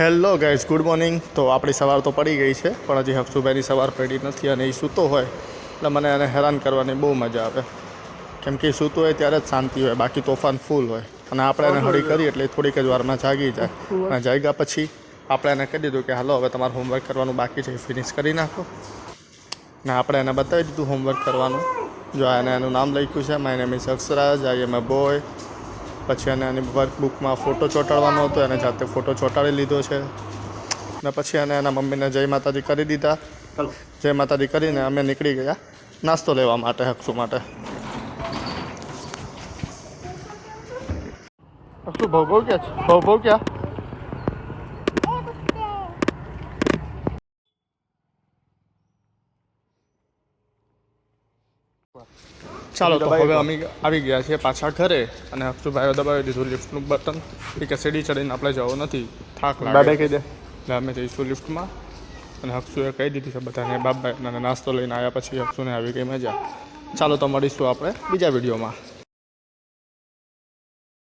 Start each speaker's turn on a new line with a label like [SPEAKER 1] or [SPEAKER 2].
[SPEAKER 1] Hello guys good morning તો આપણી સવાર તો પડી ગઈ છે, પણ હજી હફસુભાઈની સવાર પડી નથી અને એ સૂતો હોય, એટલે મને એને હેરાન કરવાની બહુ મજા આવે. કેમ કે સૂતો હોય ત્યારે જ શાંતિ હોય, બાકી તોફાન ફૂલ હોય. અને આપણે એને હળી કરીએ એટલે થોડીક જ વારમાં જાગી જાય. અને જાગ્યા પછી આપણે એને કહી દીધું કે, હાલો, હવે તમારે હોમવર્ક કરવાનું બાકી છે ફિનિશ કરી નાખો. ને આપણે એને બતાવી દીધું હોમવર્ક કરવાનું. જો એને એનું નામ લખ્યું છે my name is Aksharaj. I am a boy પછી એને એની વર્કબુકમાં ફોટો ચોંટાડવાનો હતો એને જાતે ફોટો ચોંટાડી લીધો છે. ને પછી એને એના મમ્મીને જય માતાજી કરી દીધા. જય માતાજી કરીને અમે નીકળી ગયા નાસ્તો લેવા માટે હક્ષુ માટે. હક્ષુ ભાવ ભાવ ક્યાં છે? ભાવ ભાવ ક્યાં? ચાલો તો હવે અમે આવી ગયા છીએ પાછા ઘરે અને હક્ષુભાઈઓ દબાવી દીધું લિફ્ટનું બટન. એ કે સીડી ચડીને આપણે જવું નથી. થાક લાગે.
[SPEAKER 2] કહી દે.
[SPEAKER 1] એટલે અમે જઈશું લિફ્ટમાં અને હક્ષુએ કહી દીધી છે બધાને બાપભાઈ અને નાસ્તો લઈને આવ્યા પછી હક્ષુને આવી ગઈ મજા. ચાલો તો મળીશું આપણે બીજા વિડીયોમાં.